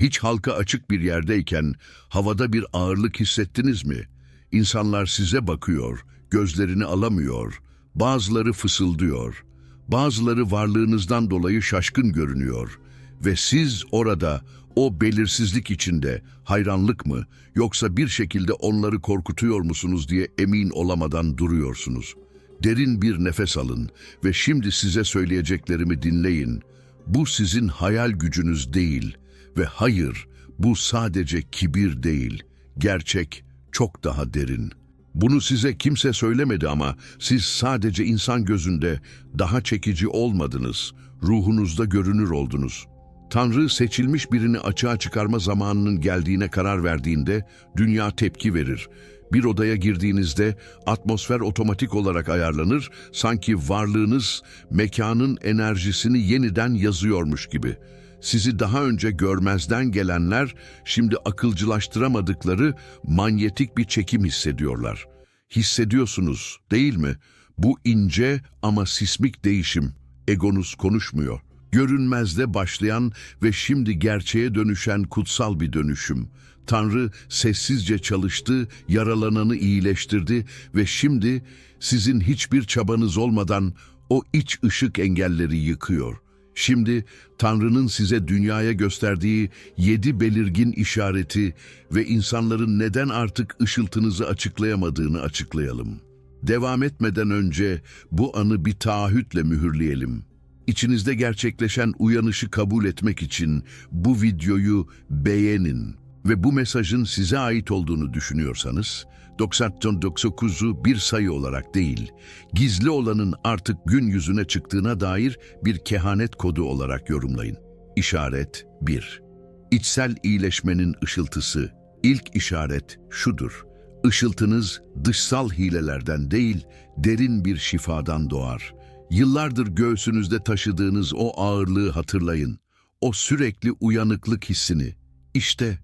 Hiç halka açık bir yerdeyken havada bir ağırlık hissettiniz mi? İnsanlar size bakıyor, gözlerini alamıyor, bazıları fısıldıyor, bazıları varlığınızdan dolayı şaşkın görünüyor ve siz orada o belirsizlik içinde hayranlık mı yoksa bir şekilde onları korkutuyor musunuz diye emin olamadan duruyorsunuz. Derin bir nefes alın ve şimdi size söyleyeceklerimi dinleyin. Bu sizin hayal gücünüz değil ve hayır bu sadece kibir değil. Gerçek çok daha derin. Bunu size kimse söylemedi ama siz sadece insan gözünde daha çekici olmadınız. Ruhunuzda görünür oldunuz. Tanrı seçilmiş birini açığa çıkarma zamanının geldiğine karar verdiğinde dünya tepki verir. Bir odaya girdiğinizde atmosfer otomatik olarak ayarlanır, sanki varlığınız mekanın enerjisini yeniden yazıyormuş gibi. Sizi daha önce görmezden gelenler şimdi akılcılaştıramadıkları manyetik bir çekim hissediyorlar. Hissediyorsunuz değil mi? Bu ince ama sismik değişim. Egonuz konuşmuyor. Görünmezde başlayan ve şimdi gerçeğe dönüşen kutsal bir dönüşüm. Tanrı sessizce çalıştı, yaralananı iyileştirdi ve şimdi sizin hiçbir çabanız olmadan o iç ışık engelleri yıkıyor. Şimdi Tanrı'nın size dünyaya gösterdiği yedi belirgin işareti ve insanların neden artık ışıltınızı açıklayamadığını açıklayalım. Devam etmeden önce bu anı bir taahhütle mühürleyelim. İçinizde gerçekleşen uyanışı kabul etmek için bu videoyu beğenin ve bu mesajın size ait olduğunu düşünüyorsanız 99'u bir sayı olarak değil, gizli olanın artık gün yüzüne çıktığına dair bir kehanet kodu olarak yorumlayın. İşaret 1. İçsel iyileşmenin ışıltısı. İlk işaret şudur. Işıltınız dışsal hilelerden değil, derin bir şifadan doğar. Yıllardır göğsünüzde taşıdığınız o ağırlığı hatırlayın. O sürekli uyanıklık hissini. İşte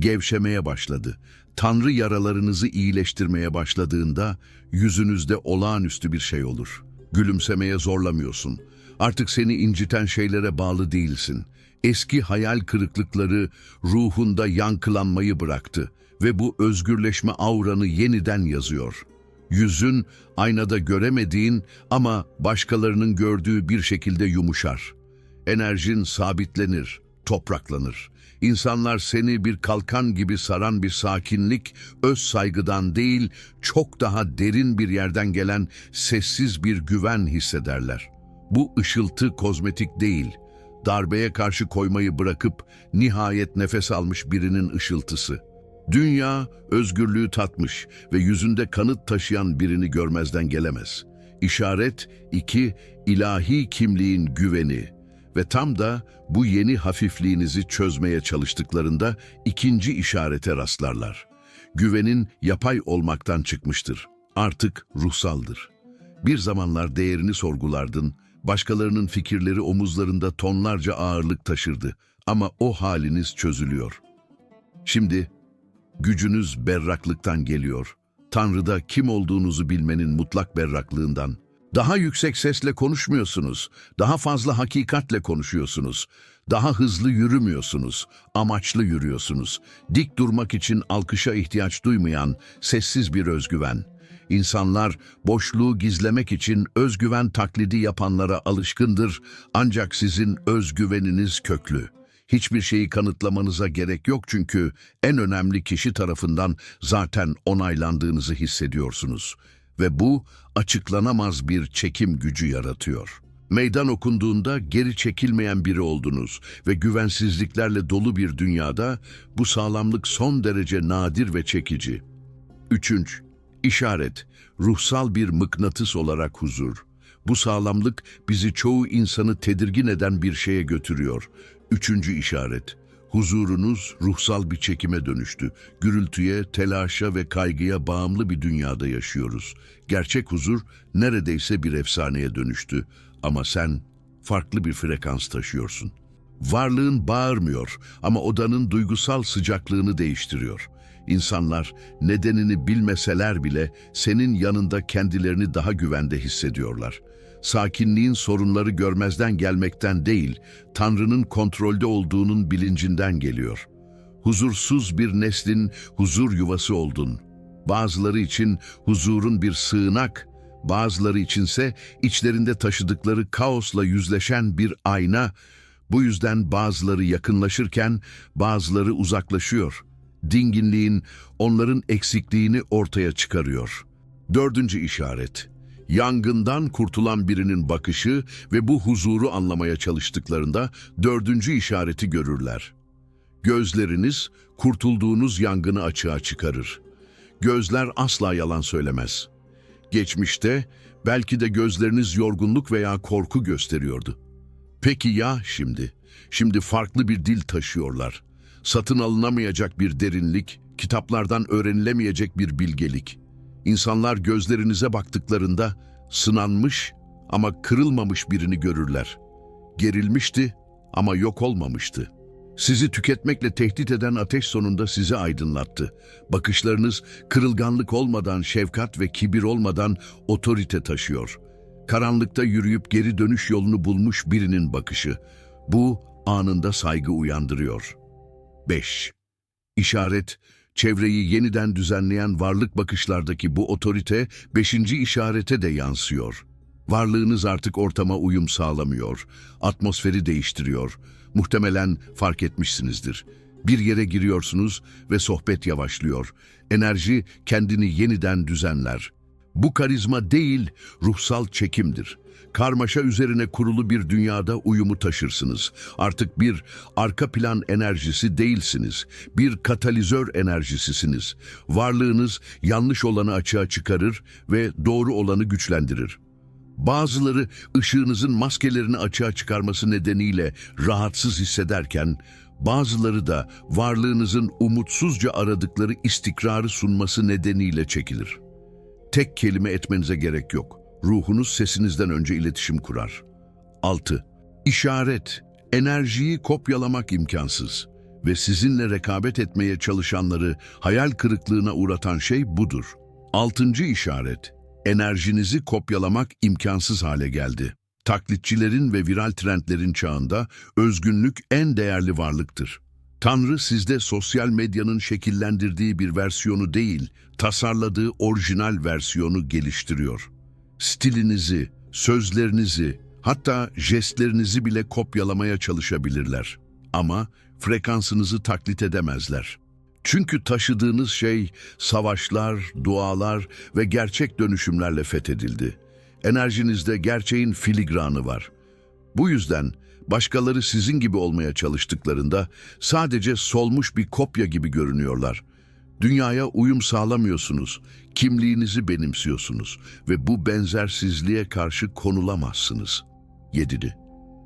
gevşemeye başladı. Tanrı yaralarınızı iyileştirmeye başladığında yüzünüzde olağanüstü bir şey olur. Gülümsemeye zorlamıyorsun. Artık seni inciten şeylere bağlı değilsin. Eski hayal kırıklıkları ruhunda yankılanmayı bıraktı ve bu özgürleşme auranı yeniden yazıyor. Yüzün aynada göremediğin ama başkalarının gördüğü bir şekilde yumuşar. Enerjin sabitlenir, topraklanır. İnsanlar seni bir kalkan gibi saran bir sakinlik, öz saygıdan değil, çok daha derin bir yerden gelen sessiz bir güven hissederler. Bu ışıltı kozmetik değil, darbeye karşı koymayı bırakıp nihayet nefes almış birinin ışıltısı. Dünya özgürlüğü tatmış ve yüzünde kanıt taşıyan birini görmezden gelemez. İşaret 2. ilahi kimliğin güveni ve tam da bu yeni hafifliğinizi çözmeye çalıştıklarında ikinci işarete rastlarlar. Güvenin yapay olmaktan çıkmıştır. Artık ruhsaldır. Bir zamanlar değerini sorgulardın, başkalarının fikirleri omuzlarında tonlarca ağırlık taşırdı ama o haliniz çözülüyor. Şimdi gücünüz berraklıktan geliyor. Tanrı'da kim olduğunuzu bilmenin mutlak berraklığından. Daha yüksek sesle konuşmuyorsunuz, daha fazla hakikatle konuşuyorsunuz, daha hızlı yürümüyorsunuz, amaçlı yürüyorsunuz. Dik durmak için alkışa ihtiyaç duymayan sessiz bir özgüven. İnsanlar boşluğu gizlemek için özgüven taklidi yapanlara alışkındır ancak sizin özgüveniniz köklü. Hiçbir şeyi kanıtlamanıza gerek yok çünkü en önemli kişi tarafından zaten onaylandığınızı hissediyorsunuz. Ve bu açıklanamaz bir çekim gücü yaratıyor. Meydan okunduğunda geri çekilmeyen biri oldunuz ve güvensizliklerle dolu bir dünyada bu sağlamlık son derece nadir ve çekici. Üçüncü, işaret, ruhsal bir mıknatıs olarak huzur. Bu sağlamlık bizi çoğu insanı tedirgin eden bir şeye götürüyor. Üçüncü işaret, huzurunuz ruhsal bir çekime dönüştü. Gürültüye, telaşa ve kaygıya bağımlı bir dünyada yaşıyoruz. Gerçek huzur neredeyse bir efsaneye dönüştü. Ama sen farklı bir frekans taşıyorsun. Varlığın bağırmıyor ama odanın duygusal sıcaklığını değiştiriyor. İnsanlar nedenini bilmeseler bile senin yanında kendilerini daha güvende hissediyorlar. Sakinliğin sorunları görmezden gelmekten değil, Tanrı'nın kontrolde olduğunun bilincinden geliyor. Huzursuz bir neslin huzur yuvası oldun. Bazıları için huzurun bir sığınak, bazıları içinse içlerinde taşıdıkları kaosla yüzleşen bir ayna. Bu yüzden bazıları yakınlaşırken bazıları uzaklaşıyor. Dinginliğin onların eksikliğini ortaya çıkarıyor. Dördüncü işaret. Yangından kurtulan birinin bakışı ve bu huzuru anlamaya çalıştıklarında dördüncü işareti görürler. Gözleriniz kurtulduğunuz yangını açığa çıkarır. Gözler asla yalan söylemez. Geçmişte belki de gözleriniz yorgunluk veya korku gösteriyordu. Peki ya şimdi? Şimdi farklı bir dil taşıyorlar. Satın alınamayacak bir derinlik, kitaplardan öğrenilemeyecek bir bilgelik. İnsanlar gözlerinize baktıklarında sınanmış ama kırılmamış birini görürler. Gerilmişti ama yok olmamıştı. Sizi tüketmekle tehdit eden ateş sonunda sizi aydınlattı. Bakışlarınız kırılganlık olmadan, şefkat ve kibir olmadan otorite taşıyor. Karanlıkta yürüyüp geri dönüş yolunu bulmuş birinin bakışı. Bu anında saygı uyandırıyor. 5. İşaret, çevreyi yeniden düzenleyen varlık bakışlardaki bu otorite beşinci işarete de yansıyor. Varlığınız artık ortama uyum sağlamıyor, atmosferi değiştiriyor. Muhtemelen fark etmişsinizdir. Bir yere giriyorsunuz ve sohbet yavaşlıyor. Enerji kendini yeniden düzenler. Bu karizma değil, ruhsal çekimdir. Karmaşa üzerine kurulu bir dünyada uyumu taşırsınız. Artık bir arka plan enerjisi değilsiniz. Bir katalizör enerjisisiniz. Varlığınız yanlış olanı açığa çıkarır ve doğru olanı güçlendirir. Bazıları ışığınızın maskelerini açığa çıkarması nedeniyle rahatsız hissederken, bazıları da varlığınızın umutsuzca aradıkları istikrarı sunması nedeniyle çekilir. Tek kelime etmenize gerek yok. Ruhunuz sesinizden önce iletişim kurar. 6. İşaret, enerjiyi kopyalamak imkansız ve sizinle rekabet etmeye çalışanları hayal kırıklığına uğratan şey budur. Altıncı işaret, enerjinizi kopyalamak imkansız hale geldi. Taklitçilerin ve viral trendlerin çağında özgünlük en değerli varlıktır. Tanrı sizde sosyal medyanın şekillendirdiği bir versiyonu değil, tasarladığı orijinal versiyonu geliştiriyor. Stilinizi, sözlerinizi, hatta jestlerinizi bile kopyalamaya çalışabilirler. Ama frekansınızı taklit edemezler. Çünkü taşıdığınız şey savaşlar, dualar ve gerçek dönüşümlerle fethedildi. Enerjinizde gerçeğin filigranı var. Bu yüzden başkaları sizin gibi olmaya çalıştıklarında sadece solmuş bir kopya gibi görünüyorlar. Dünyaya uyum sağlamıyorsunuz, kimliğinizi benimsiyorsunuz ve bu benzersizliğe karşı konulamazsınız. 7.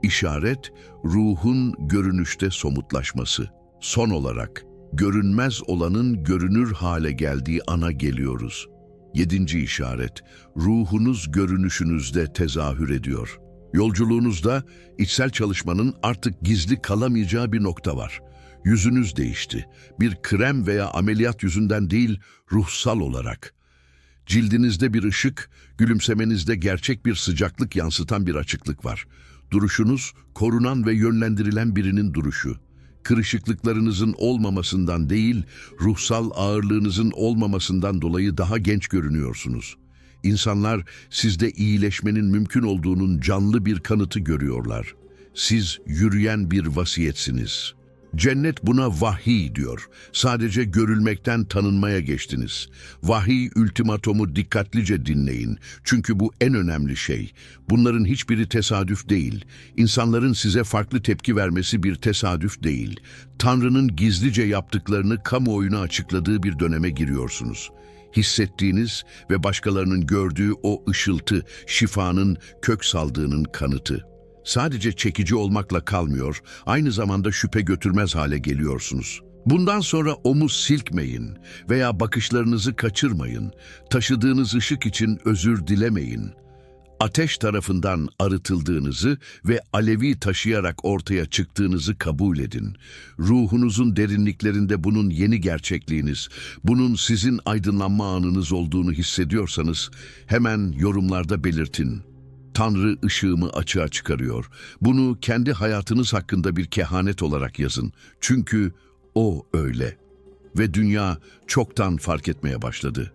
İşaret, ruhun görünüşte somutlaşması. Son olarak, görünmez olanın görünür hale geldiği ana geliyoruz. Yedinci işaret, ruhunuz görünüşünüzde tezahür ediyor. Yolculuğunuzda içsel çalışmanın artık gizli kalamayacağı bir nokta var. Yüzünüz değişti. Bir krem veya ameliyat yüzünden değil, ruhsal olarak. Cildinizde bir ışık, gülümsemenizde gerçek bir sıcaklık yansıtan bir açıklık var. Duruşunuz, korunan ve yönlendirilen birinin duruşu. Kırışıklıklarınızın olmamasından değil, ruhsal ağırlığınızın olmamasından dolayı daha genç görünüyorsunuz. İnsanlar sizde iyileşmenin mümkün olduğunun canlı bir kanıtı görüyorlar. Siz yürüyen bir vasiyetsiniz. Cennet buna vahiy diyor. Sadece görülmekten tanınmaya geçtiniz. Vahiy ultimatomu dikkatlice dinleyin. Çünkü bu en önemli şey. Bunların hiçbiri tesadüf değil. İnsanların size farklı tepki vermesi bir tesadüf değil. Tanrı'nın gizlice yaptıklarını kamuoyuna açıkladığı bir döneme giriyorsunuz hissettiğiniz ve başkalarının gördüğü o ışıltı, şifanın kök saldığının kanıtı. Sadece çekici olmakla kalmıyor, aynı zamanda şüphe götürmez hale geliyorsunuz. Bundan sonra omuz silkmeyin veya bakışlarınızı kaçırmayın. Taşıdığınız ışık için özür dilemeyin. Ateş tarafından arıtıldığınızı ve alevi taşıyarak ortaya çıktığınızı kabul edin. Ruhunuzun derinliklerinde bunun yeni gerçekliğiniz, bunun sizin aydınlanma anınız olduğunu hissediyorsanız hemen yorumlarda belirtin. Tanrı ışığımı açığa çıkarıyor. Bunu kendi hayatınız hakkında bir kehanet olarak yazın. Çünkü o öyle. Ve dünya çoktan fark etmeye başladı.